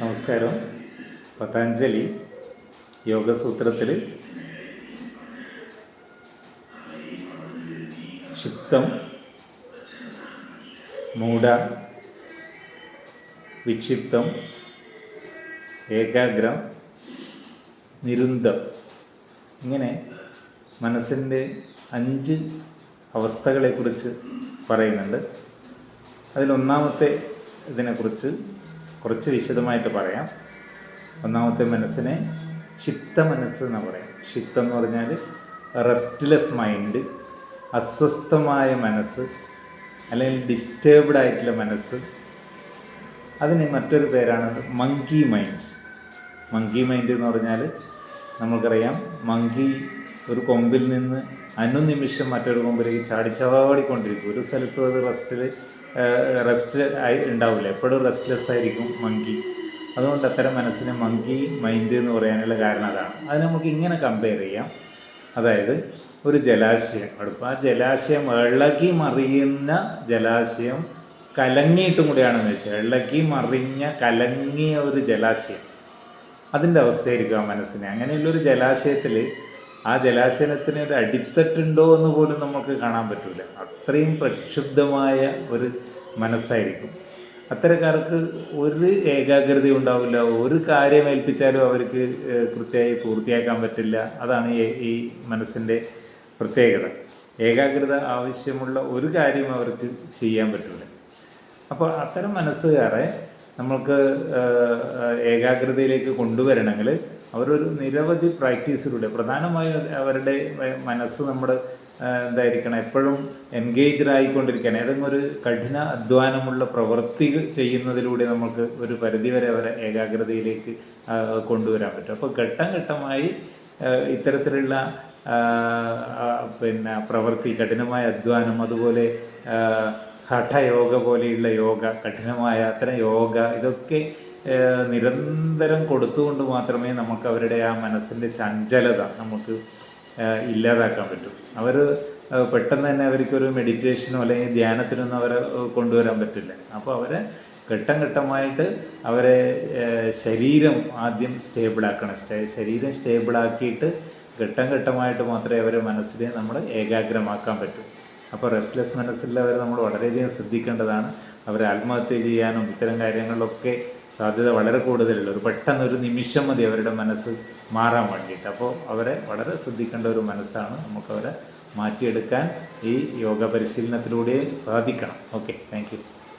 നമസ്കാരം. പതഞ്ജലി യോഗസൂത്രത്തിൽ ക്ഷിപ്തം മൂഢ വിക്ഷിപ്തം ഏകാഗ്രം നിരുന്തം ഇങ്ങനെ മനസ്സിന്റെ അഞ്ച് അവസ്ഥകളെക്കുറിച്ച് പറയുന്നുണ്ട്. അതിലൊന്നാമത്തെ ഇതിനെക്കുറിച്ച് കുറച്ച് വിശദമായിട്ട് പറയാം. ഒന്നാമത്തെ മനസ്സിനെ ക്ഷിപ്ത മനസ്സ് എന്ന് പറയാം. ക്ഷിപ്തം എന്ന് പറഞ്ഞാൽ റെസ്റ്റ്ലെസ് മൈൻഡ് അസ്വസ്ഥമായ മനസ്സ് അല്ലെങ്കിൽ ഡിസ്റ്റേബ്ഡ് ആയിട്ടുള്ള മനസ്സ്. അതിന് മറ്റൊരു പേരാണ് മങ്കി മൈൻഡ് മങ്കി മൈൻഡ് എന്ന് പറഞ്ഞാൽ നമുക്കറിയാം മങ്കി ഒരു കൊമ്പിൽ നിന്ന് അനുനിമിഷം മറ്റൊരു കൊമ്പിലേക്ക് ചാടിച്ചവാടിക്കൊണ്ടിരിക്കും ഒരു സ്ഥലത്തും അത് റെസ്റ്റിൽ റെസ്റ്റ് ആയി ഉണ്ടാവില്ല. എപ്പോഴും റെസ്റ്റ്ലെസ് ആയിരിക്കും മങ്കി അതുകൊണ്ട് അത്തരം മനസ്സിനെ മങ്കി മൈൻഡ് എന്ന് പറയാനുള്ള കാരണം അതാണ്. അത് നമുക്ക് ഇങ്ങനെ കമ്പയർ ചെയ്യാം. അതായത് ഒരു ജലാശയം അടുപ്പ്. ആ ജലാശയം ഇളകി മറിയുന്ന ജലാശയം കലങ്ങിയിട്ടും കൂടിയാണെന്ന് വെച്ചാൽ ഇളകി മറിഞ്ഞ കലങ്ങിയ ഒരു ജലാശയം. അതിന്റെ അവസ്ഥയായിരിക്കും ആ മനസ്സിനെ. അങ്ങനെയുള്ളൊരു ജലാശയത്തിൽ ആ ജലാശയത്തിന് ഒരു അടിത്തട്ടുണ്ടോ എന്ന് പോലും നമുക്ക് കാണാൻ പറ്റില്ല അത്രയും പ്രക്ഷുബ്ധമായ ഒരു മനസ്സായിരിക്കും. അത്തരക്കാർക്ക് ഒരു ഏകാഗ്രത ഉണ്ടാവില്ല. ഒരു കാര്യം ഏൽപ്പിച്ചാലും അവർക്ക് കൃത്യമായി പൂർത്തിയാക്കാൻ പറ്റില്ല. അതാണ് ഈ മനസ്സിന്റെ പ്രത്യേകത. ഏകാഗ്രത ആവശ്യമുള്ള ഒരു കാര്യം അവർക്ക് ചെയ്യാൻ പറ്റില്ല അപ്പോൾ അത്തരം മനസ്സുകാരെ നമ്മൾക്ക് ഏകാഗ്രതയിലേക്ക് കൊണ്ടുവരണമെങ്കിൽ അവരൊരു നിരവധി പ്രാക്ടീസിലൂടെ പ്രധാനമായും അവരുടെ മനസ്സ് നമ്മൾ എന്തായിരിക്കണം എപ്പോഴും എൻഗേജ്ഡ് ആയിക്കൊണ്ടിരിക്കണം ഏതെങ്കിലും ഒരു കഠിന അധ്വാനമുള്ള പ്രവൃത്തി ചെയ്യുന്നതിലൂടെ നമുക്ക് ഒരു പരിധിവരെ അവരെ ഏകാഗ്രതയിലേക്ക് കൊണ്ടുവരാൻ പറ്റും. അപ്പോൾ ഘട്ടം ഘട്ടമായി ഇത്തരത്തിലുള്ള പിന്നെ പ്രവൃത്തി കഠിനമായ അധ്വാനം അതുപോലെ ഹഠയോഗ പോലെയുള്ള യോഗ കഠിനമായ അത്തരം യോഗ ഇതൊക്കെ നിരന്തരം കൊടുത്തുകൊണ്ട് മാത്രമേ നമുക്ക് അവരുടെ ആ മനസ്സിന്റെ ചഞ്ചലത നമുക്ക് ഇല്ലാതാക്കാൻ പറ്റും. അവർ പെട്ടെന്ന് തന്നെ അവർക്കൊരു മെഡിറ്റേഷനോ അല്ലെങ്കിൽ ധ്യാനത്തിനൊന്നും അവരെ കൊണ്ടുവരാൻ പറ്റില്ല. അപ്പോൾ അവരെ ഘട്ടം ഘട്ടമായിട്ട് അവരെ ശരീരം ആദ്യം സ്റ്റേബിളാക്കണം ശരീരം സ്റ്റേബിളാക്കിയിട്ട് ഘട്ടം ഘട്ടമായിട്ട് മാത്രമേ അവരെ മനസ്സിനെ നമ്മൾ ഏകാഗ്രമാക്കാൻ പറ്റൂ. അപ്പോൾ റെസ്റ്റ്ലെസ് മനസ്സിലുള്ളവരെ നമ്മൾ വളരെയധികം ശ്രദ്ധിക്കേണ്ടതാണ്. അവരെ ആത്മഹത്യ ചെയ്യാനും ഇത്തരം കാര്യങ്ങളിലൊക്കെ സാധ്യത വളരെ കൂടുതലുള്ള ഒരു പെട്ടെന്ന് ഒരു നിമിഷം മതി അവരുടെ മനസ്സ് മാറാൻ വേണ്ടിയിട്ട്. അപ്പോൾ അവരെ വളരെ ശ്രദ്ധിക്കേണ്ട ഒരു മനസ്സാണ് നമുക്കവരെ മാറ്റിയെടുക്കാൻ ഈ യോഗ പരിശീലനത്തിലൂടെ സാധിക്കണം. Okay thank